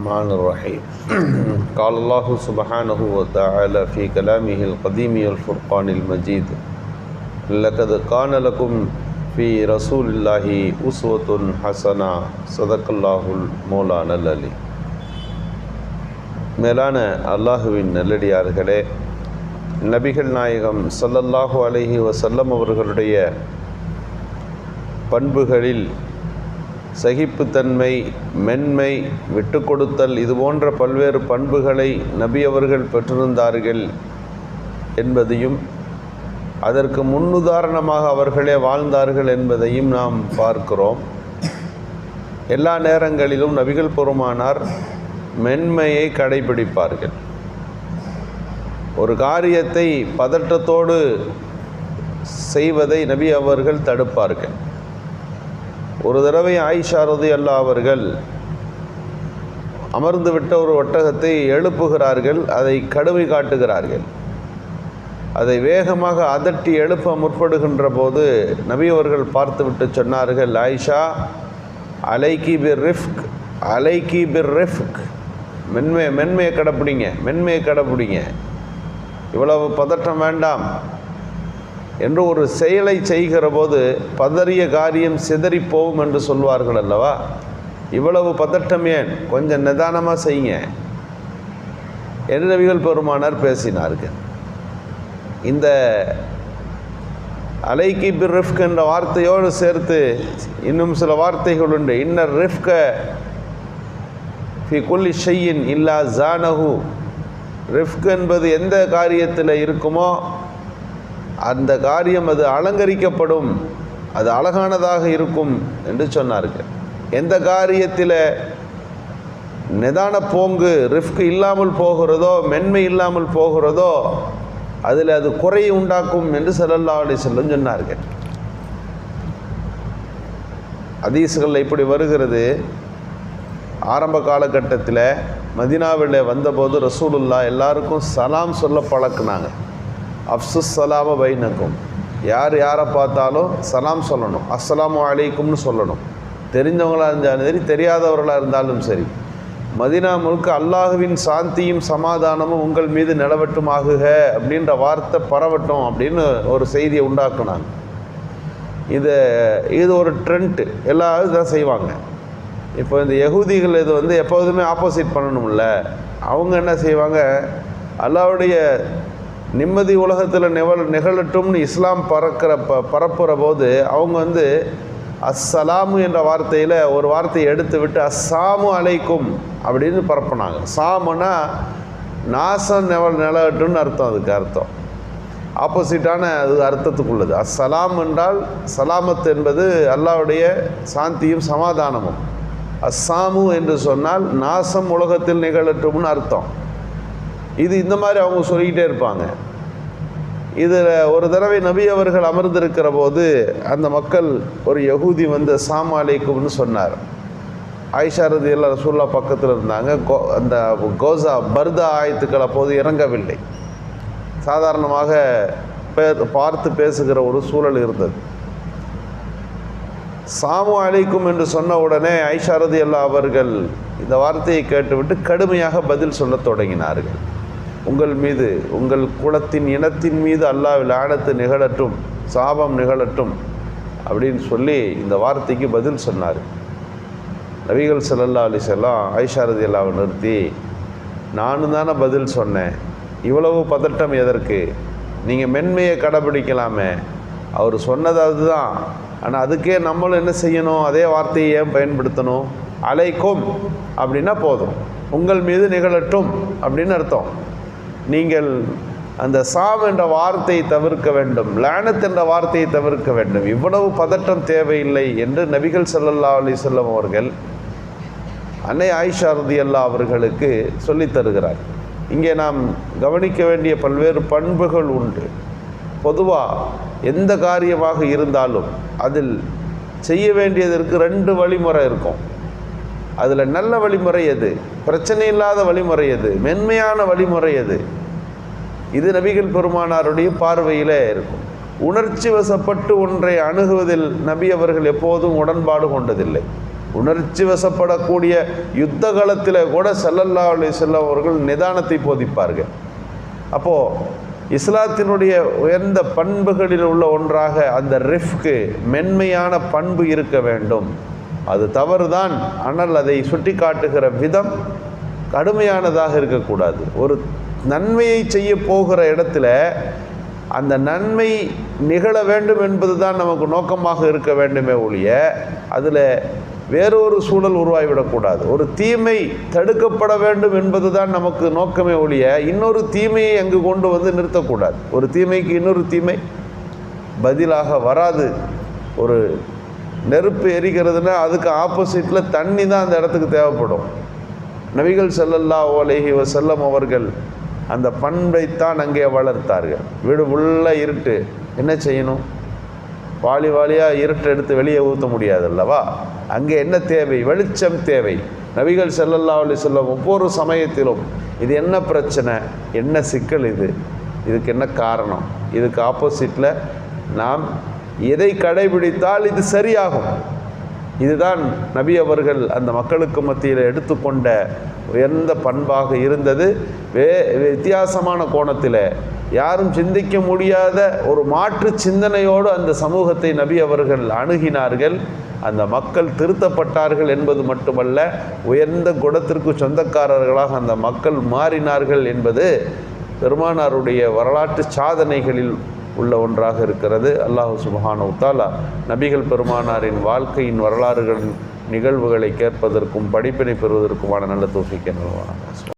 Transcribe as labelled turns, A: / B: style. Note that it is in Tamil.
A: الرحمن الرحيم قال الله سبحانه وتعالى في كلامه القديم الفرقان المجيد لقد كان لكم في رسول الله أسوة حسنة صدق الله المولانا العلي மேலான அல்லாஹுவின் நல்லடியார்களே நபிகள் நாயகம் ஸல்லல்லாஹு அலைஹி வஸல்லம் அவர்களுடைய பண்புகளில் சகிப்புத்தன்மை மென்மை விட்டு கொடுத்தல் இது போன்ற பல்வேறு பண்புகளை நபி அவர்கள் பெற்றிருந்தார்கள் என்பதையும் அதற்கு முன்னுதாரணமாக அவர்களே வாழ்ந்தார்கள் என்பதையும் நாம் பார்க்கிறோம். எல்லா நேரங்களிலும் நபிகள் பெருமானார் மென்மையை கடைபிடிப்பார்கள். ஒரு காரியத்தை பதற்றத்தோடு செய்வதை நபி அவர்கள் தடுப்பார்கள். ஒரு தடவை ஆயிஷா ரதி அல்லா அவர்கள் அமர்ந்துவிட்ட ஒரு ஒட்டகத்தை எழுப்புகிறார்கள் அதை கடுமை காட்டுகிறார்கள். அதை வேகமாக அதட்டி எழுப்ப முற்படுகின்ற போது நபி அவர்கள் பார்த்துவிட்டு சொன்னார்கள் ஆயிஷா அலைக்கி பிர் ரிஃப்க் அலைக்கி பிர் ரிஃப்க். மென்மை மென்மையை கடைப்பிடிங்க மென்மையை கடைப்பிடிங்க. இவ்வளவு பதட்டம் வேண்டாம். என்று ஒரு செயலை செய்கிற போது பதறிய காரியம் சிதறி போகும் என்று சொல்வார்கள் அல்லவா? இவ்வளவு பதட்டம் ஏன்? கொஞ்சம் நிதானமாக செய்யுங்க. என்று நபிகள் பெருமானார் பேசினார்கள். இந்த அலைக்கி பிர் ரிஃப்க் என்ற வார்த்தையோடு சேர்த்து இன்னும் சில வார்த்தைகள் உண்டு. இன்னர் ரிஃப்க ஃபி குல்லி ஷையின் இல்லா ஜானஹு. ரிஃப்க் என்பது எந்த காரியத்தில் இருக்குமோ அந்த காரியம் அது அலங்கரிக்கப்படும். அது அழகானதாக இருக்கும் என்று சொன்னார்கள். எந்த காரியத்தில் நிதான போங்கு ரிஃப்க் இல்லாமல் போகிறதோ மென்மை இல்லாமல் போகிறதோ அதில் அது குறை உண்டாக்கும் என்று செல்லல்லா அலி செல்லும் சொன்னார்கள். அதீசுகளில் இப்படி வருகிறது. ஆரம்ப காலகட்டத்தில் மதினாவில் வந்தபோது ரசூலுல்லா எல்லாருக்கும் சலாம் சொல்ல பழக்குனாங்க. அப்சுஸ் சலாம பைனக்கும். யார் யாரை பார்த்தாலும் சலாம் சொல்லணும். அஸ்லாம் அலைக்கும்னு சொல்லணும். தெரிஞ்சவங்களாக இருந்தாலும் சரி தெரியாதவர்களாக இருந்தாலும் சரி. மதினா முழுக்க அல்லாஹுவின் சாந்தியும் சமாதானமும் உங்கள் மீது நிலவட்டும் ஆகுக அப்படின்ற வார்த்தை பரவட்டும் அப்படின்னு ஒரு செய்தியை உண்டாக்குனாங்க. இது இது ஒரு ட்ரெண்ட்டு எல்லாரும் இதான் செய்வாங்க. இப்போ இந்த யகுதிகள் இது வந்து எப்போதுமே ஆப்போசிட் பண்ணணும்ல. அவங்க என்ன செய்வாங்க? அல்லாவுடைய நிம்மதி உலகத்தில் நிவழ் நிகழட்டும்னு இஸ்லாம் பறக்கிற ப பரப்புகிற போது அவங்க வந்து அஸ்ஸலாமு என்ற வார்த்தையில் ஒரு வார்த்தையை எடுத்து விட்டு அஸ்ஸாமு அலைக்கும் அப்படின்னு பரப்புனாங்க. சாமுன்னா நாசம் நில நிலகட்டும்னு அர்த்தம் அதுக்கு அர்த்தம். ஆப்போசிட்டான அது அர்த்தத்துக்குள்ளது. அஸ்ஸலாம் என்றால் சலாமத் என்பது அல்லாவுடைய சாந்தியும் சமாதானமும். அஸ்ஸாமு என்று சொன்னால் நாசம் உலகத்தில் நிகழட்டும்னு அர்த்தம். இது இந்த மாதிரி அவங்க சொல்லிக்கிட்டே இருப்பாங்க. இதில் ஒரு தடவை நபி அவர்கள் அமர்ந்திருக்கிற போது அந்த மக்கள் ஒரு யகூதி வந்து சாமாலைக்கும்னு சொன்னார். ஐஷாரதி எல்லாம் ரசூல்லா பக்கத்தில் இருந்தாங்க. கோ அந்த கோசா பர்தா ஆயத்துக்கள் அப்போது இறங்கவில்லை. சாதாரணமாக பே பார்த்து பேசுகிற ஒரு சூழல் இருந்தது. சாமு அழைக்கும் என்று சொன்ன உடனே ஐஷாரதி அல்லா அவர்கள் இந்த வார்த்தையை கேட்டுவிட்டு கடுமையாக பதில் சொல்லத் தொடங்கினார்கள். உங்கள் மீது உங்கள் குலத்தின் இனத்தின் மீது அல்லாவில் ஆனத்து நிகழட்டும் சாபம் நிகழட்டும் அப்படின்னு சொல்லி இந்த வார்த்தைக்கு பதில் சொன்னார். நபிகள் சல்லல்லா அலி செல்லாம் ஐஷாரதி அல்லாவை நிறுத்தி நானும் தானே பதில் சொன்னேன். இவ்வளவு பதட்டம் எதற்கு? நீங்கள் மென்மையை கடைபிடிக்கலாமே அவர் சொன்னது அதுதான். ஆனால் அதுக்கே நம்மளும் என்ன செய்யணும்? அதே வார்த்தையை ஏன் பயன்படுத்தணும்? அலைக்கும். அப்படின்னா போதும். உங்கள் மீது நிகழட்டும். அப்படின்னு அர்த்தம். நீங்கள் அந்த சாம் என்ற வார்த்தையை தவிர்க்க வேண்டும் லேனத் என்ற வார்த்தையை தவிர்க்க வேண்டும். இவ்வளவு பதட்டம் தேவையில்லை என்று நபிகள் சல்லல்லா அலி செல்லம் அவர்கள் அன்னை ஆயிஷா ரதி அல்லா அவர்களுக்கு சொல்லித் தருகிறார். இங்கே நாம் கவனிக்க வேண்டிய பல்வேறு பண்புகள் உண்டு. பொதுவாக எந்த காரியமாக இருந்தாலும் அதில் செய்ய வேண்டியதற்கு ரெண்டு வழிமுறை இருக்கும். அதில் நல்ல வழிமுறை எது? பிரச்சனை இல்லாத வழிமுறை எது? மென்மையான வழிமுறை எது? இது நபிகள் பெருமானாருடைய பார்வையிலே இருக்கும். உணர்ச்சி வசப்பட்டு ஒன்றை அணுகுவதில் நபி அவர்கள் எப்போதும் உடன்பாடு கொண்டதில்லை. உணர்ச்சி வசப்படக்கூடிய யுத்த காலத்தில் கூட செல்லல்லா அலி வஸல்லம் அவர்கள் நிதானத்தை போதிப்பார்கள். அப்போது இஸ்லாத்தினுடைய உயர்ந்த பண்புகளில் உள்ள ஒன்றாக அந்த ரிஃப்க்கு மென்மையான பண்பு இருக்க வேண்டும். அது தவறுதான். ஆனால் அதை சுட்டி காட்டுகிற விதம் கடுமையானதாக இருக்கக்கூடாது. ஒரு நன்மையை செய்ய போகிற இடத்துல அந்த நன்மை நிகழ வேண்டும் என்பது தான் நமக்கு நோக்கமாக இருக்க வேண்டுமே ஒழிய அதில் வேறொரு சூழல் உருவாகிவிடக்கூடாது. ஒரு தீமை தடுக்கப்பட வேண்டும் என்பது தான் நமக்கு நோக்கமே ஒழிய இன்னொரு தீமையை அங்கு கொண்டு வந்து நிறுத்தக்கூடாது. ஒரு தீமைக்கு இன்னொரு தீமை பதிலாக வராது. ஒரு நெருப்பு எரிக்கிறதுனா அதுக்கு ஆப்போசிட்டில் தண்ணி தான் அந்த இடத்துக்கு தேவைப்படும். நபிகள் செல்லல்லா ஓலேஹி செல்லம் அவர்கள் அந்த பண்பைத்தான் அங்கே வளர்த்தார்கள். வீடு உள்ளே இருட்டு. என்ன செய்யணும்? வாலி வாலியாக இருட்டை எடுத்து வெளியே ஊற்ற முடியாது அல்லவா? அங்கே என்ன தேவை? வெளிச்சம் தேவை. நபிகள் செல்லல்லா அலி செல்லம் ஒவ்வொரு சமயத்திலும் இது என்ன பிரச்சனை? என்ன சிக்கல் இது? இதுக்கு என்ன காரணம்? இதுக்கு ஆப்போசிட்டில் நாம் எதை கடைபிடித்தால் இது சரியாகும். இதுதான் நபி அவர்கள் அந்த மக்களுக்கு மத்தியில் எடுத்துக்கொண்ட உயர்ந்த பண்பாக இருந்தது. வே வித்தியாசமான கோணத்தில் யாரும் சிந்திக்க முடியாத ஒரு மாற்று சிந்தனையோடு அந்த சமூகத்தை நபி அவர்கள் அணுகினார்கள். அந்த மக்கள் திருத்தப்பட்டார்கள் என்பது மட்டுமல்ல உயர்ந்த குணத்திற்கு சொந்தக்காரர்களாக அந்த மக்கள் மாறினார்கள் என்பது பெருமானாருடைய வரலாற்று சாதனைகளில் உள்ள ஒன்றாக இருக்கிறது. அல்லாஹு சுபஹான உத்தாலா நபிகள் பெருமானாரின் வாழ்க்கையின் வரலாறுகளின் நிகழ்வுகளை கேட்பதற்கும் படிப்பினை பெறுவதற்குமான நல்ல தோஃபிக்க நிறுவனம்